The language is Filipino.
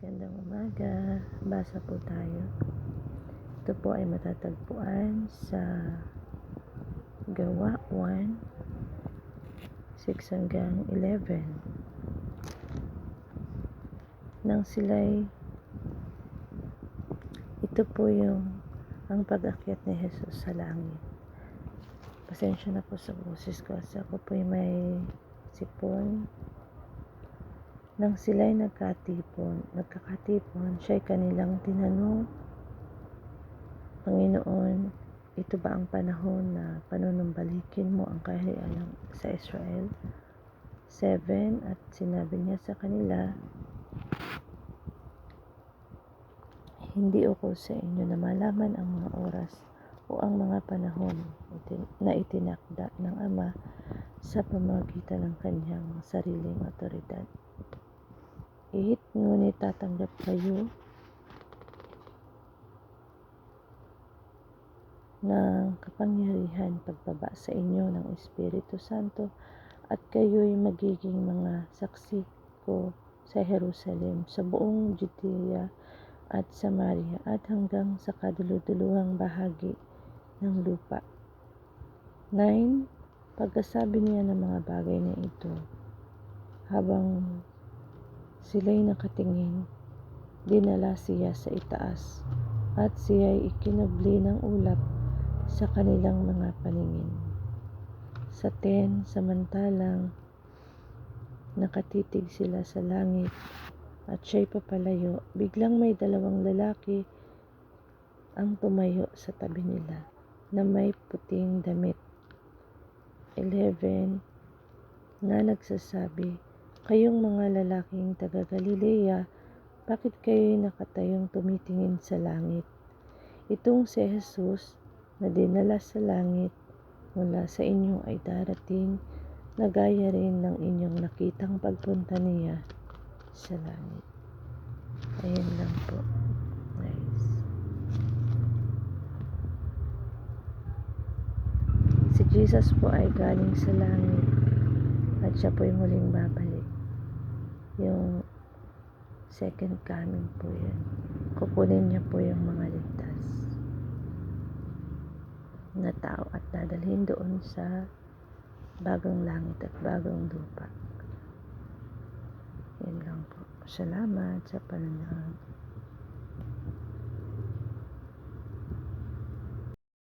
Gandang umaga. Basa po tayo. Ito po ay matatagpuan sa Gawa 1, 6 hanggang 11. Nang sila'y ito po yung ang pag-akyat ni Jesus sa langit. Pasensya na po sa boses ko kasi ako po may sipon. Nang sila'y nagkatipon, nagkakatipon, siya'y kanilang tinanong, Panginoon, ito ba ang panahon na panunumbalikin mo ang kaharian sa Israel? 7. At sinabi niya sa kanila, Hindi uko sa inyo na malaman ang mga oras o ang mga panahon na itinakda ng Ama sa pamagitan ng kanyang sariling otoridad. 8. Ngunit tatanggap kayo ng kapangyarihan pagbaba sa inyo ng Espiritu Santo at kayo'y magiging mga saksi ko sa Jerusalem, sa buong Judea at Samaria at hanggang sa kaduluduluhang bahagi ng lupa. 9. Pagkasabi niya ng mga bagay na ito, habang sila'y nakatingin, dinala siya sa itaas at siya'y ikinubli ng ulap sa kanilang mga paningin. Sa 10, samantalang nakatitig sila sa langit at siya'y papalayo, biglang may dalawang lalaki ang tumayo sa tabi nila na may puting damit. 11 na nagsasabi, Kayong mga lalaking taga Galilea, bakit kayo'y nakatayong tumitingin sa langit? Itong si Jesus na dinala sa langit mula sa inyo ay darating na gaya rin ng inyong nakitang pagpunta niya sa langit. Ayan lang po. Guys. Si Jesus po ay galing sa langit at siya po ay muling babalik. Yung second coming po yan. Kukunin niya po yung mga ligtas na tao at dadalhin doon sa bagong langit at bagong lupa. Yan lang po. Salamat sa pananood.